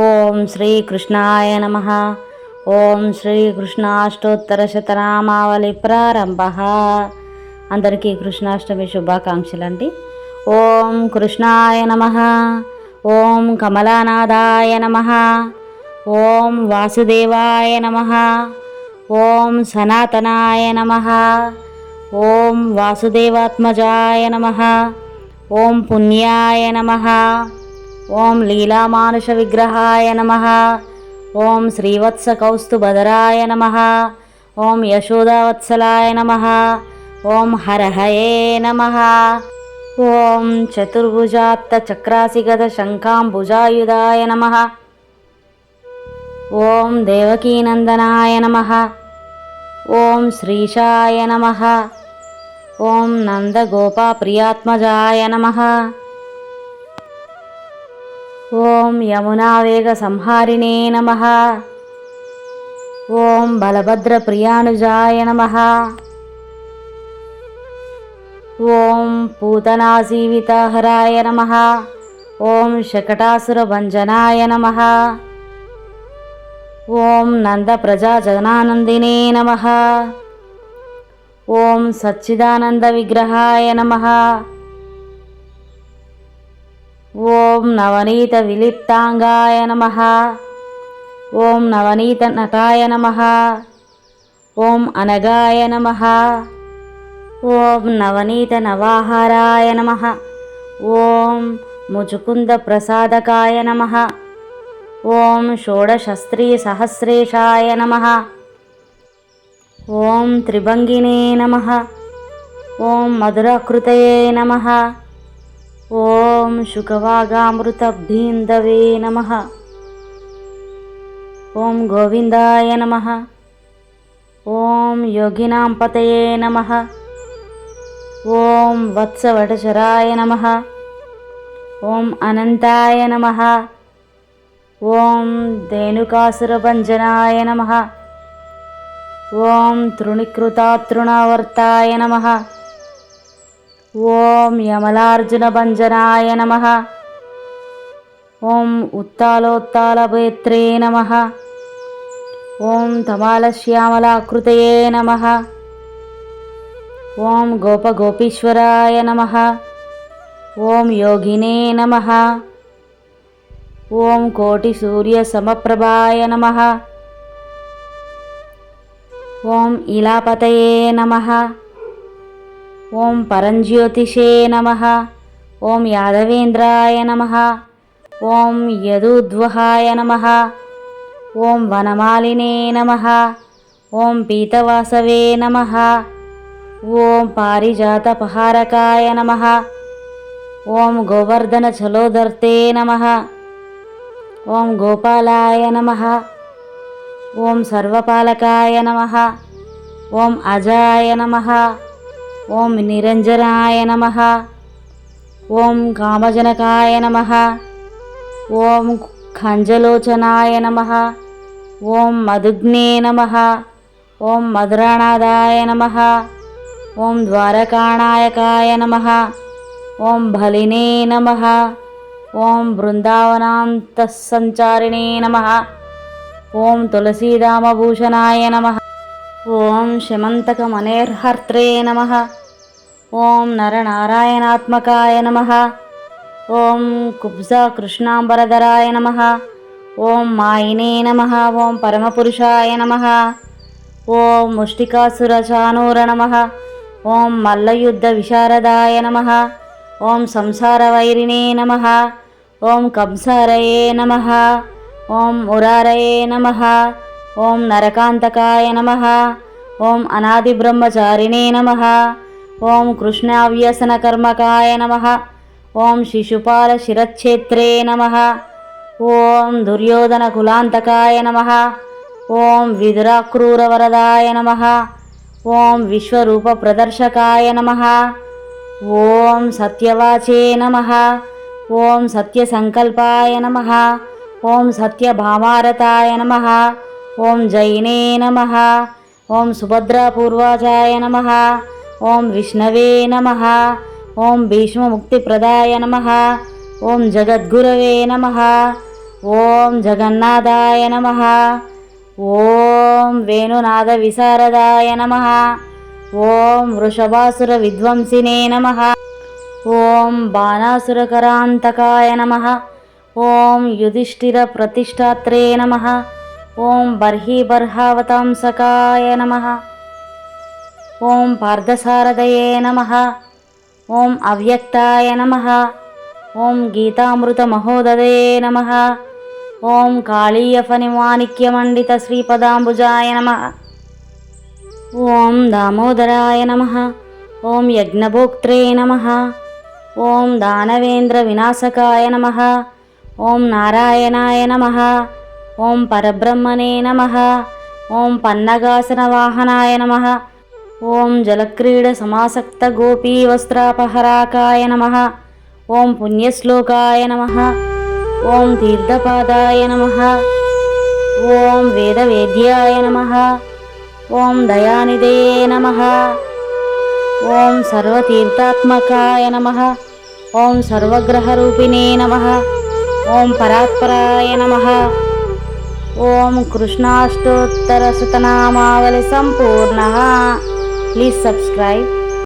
ఓం శ్రీ కృష్ణాయ నమ. ఓం శ్రీ శ్రీకృష్ణాష్టోత్తర శతనామావళి ప్రారంభ. అందరికీ కృష్ణాష్టమి శుభాకాంక్షలు అండి ఓం కృష్ణాయ నమ. ఓం కమలానాథాయ నమ. ఓం వాసుదేవాయ నమ. ఓం సనాతనాయ నమ. ఓం వాసుదేవాత్మజాయ నమ. ఓం పుణ్యాయ నమ. ఓం లీలామానుష విగ్రహాయ నమ. ఓం శ్రీవత్స కౌస్తుభదరాయ నమ. ఓం యశోదావత్సలాయ నమ. ఓం హరహయే నమ. ఓం చతుర్భుజాత్త చక్రాసిగత శంఖాంబుజాయుధాయ నమ. ఓం దేవకీనందనాయ నమ. ఓం శ్రీషాయ నమ. ఓం నందగోపాప్రియాత్మజాయ నమ. ఓం యమునావేగ సంహారిణే నమ. ఓం బలభద్ర ప్రియానుజాయ నమ. ఓం పూతనాసీవితాహరాయ నమ. ఓం శకటాసురభంజనాయ నమ. ఓం నందప్రజాజనానందినే నమ. ఓం సచ్చిదానంద విగ్రహాయ నమ. ఓం నవనీత విలిప్తాంగాయ నమ. ఓం నవనీత నటాయ నమ. ఓం అనగాయ నమ. ఓం నవనీత నవాహారాయ నమ. ఓం ముచుకుంద ప్రసాదకాయ నమ. ఓం షోడశస్త్రీ సహస్రేషాయ నమ. ఓం త్రిభంగినే నమ. ఓం మధురాకృతయే నమ. ఓం శుకవాగామృతభీందవే నమ. ఓం గోవిందాయ నమ. ఓం యోగినాం పతయే నమ. ఓం వత్సవటచరాయ నమ. ఓం అనంతాయ నమ. ఓం ధేనుకాసురభంజనాయ నమ. ఓం తృణీకృతాతృణవర్తాయ నమ. ఓం యమలార్జున భంజనాయ నమ. ఓం ఉత్తాలోత్తాలభేత్రే నమ. ఓం తమాలశ్యామలాకృతయే నమ. ఓం గోపగోపీశ్వరాయ నమ. ఓం యోగినే నమ. ఓం కోటి సూర్య సమప్రభాయ నమ. ఓం ఇలాపతయే నమ. ఓం పరంజ్యోతిషే నమ. ఓం యాదవేంద్రాయ నమ. ఓం యదుద్వహాయ నమ. ఓం వనమాలినే నమ. ఓం పీతవాసవే నమ. ఓం పారిజాతపహారకాయ నమ. ఓం గోవర్ధన చలోదర్తే నమ. ఓం గోపాలాయ నమ. ఓం సర్వపాలకాయ నమ. ఓం అజాయ నమ. ఓం నిరంజనాయ నమ. ఓం కామజనకాయ నమ. ఓం ఖంజలోచనాయ నమ. ఓం మధుగ్నే నమ. ఓం మధురానాదాయ నమ. ఓం ద్వారకాణాయకాయ నమ. ఓం బలినే నమ. ఓం బృందావనాంతఃసంచారిణే నమ. ఓం తులసీదామభూషణాయ నమ. ఓం శమంతకమనేర్హర్త్రే నమ. ఓం నరనారాయణాత్మకాయ నమ ఓం కుబ్జ కృష్ణాంబరధరాయ నమ ఓం మాయినే నమ ఓం పరమపురుషాయ నమ ఓం ముష్టికాసురచానూర నమ ఓం మల్లయుద్ధ విశారదాయ నమ ఓం సంసారవైరిణే నమ ఓం కంసారయే నమ ఓం మురారయే నమ ఓం నరకాంతకాయ నమ ఓం అనాది బ్రహ్మచారిణే నమ ఓం కృష్ణావ్యసనకర్మకాయ నమ. ఓం శిశుపాల శిరచ్ఛేత్రే నమ. ఓం దుర్యోధన కులాంతకాయ నమ. ఓం విదురాక్రూరవరదాయ నమ. ఓం విశ్వరూప ప్రదర్శకాయ నమ. ఓం సత్యవాచే నమ. ఓం సత్యసంకల్పాయ నమ. ఓం సత్యభామారతాయ నమ. ఓం జైనే నమ. ఓం సుభద్రాపూర్వాచాయ నమ. ఓం విష్ణవే నమ. ఓం భీష్మముక్తిప్రదాయ నమ. ఓం జగద్గురవే నమ. ఓం జగన్నాథాయ నమ. ఓం వేణునాథ విశారదాయ నమ. ఓం వృషభాసుర విధ్వంసినే నమ. ఓం బాణాసురకరాంతకాయ నమ. ఓం యుధిష్ఠిర ప్రతిష్టాత్రే నమ. ఓం బర్హీబర్హావతాంసకాయ నమ. ఓం పార్థసారదయే నమ. ఓం అవ్యక్తాయ నమ. ఓం గీతామృత మహోదయే నమ. ఓం కాళీయఫని కాళీయఫణిమాణిక్యమండిత శ్రీపదాంబుజాయ నమ. ఓం దామోదరాయ నమ. ఓం యజ్ఞభోక్త్రే నమ. ఓం దానవేంద్ర వినాశకాయ నమ. ఓం నారాయణాయ నమ. ఓం పరబ్రహ్మణే నమ. ఓం పన్నగాసన వాహనాయ నమ. ఓం జలక్రీడ సమాసక్త గోపీ వస్త్రాపహరాకాయ నమ. ఓం పుణ్యశ్లోకాయ నమ. ఓం తీర్థపాదాయ నమ. ఓం వేదవేద్యాయ నమ. ఓం దయానిదే నమ. ఓం సర్వతీర్థాత్మకాయ నమ. ఓం సర్వగ్రహరూపిణే నమ. ఓం పరాత్పరాయ నమ. ఓం కృష్ణాష్టోత్తరసుతనామావళి సంపూర్ణ. Please subscribe.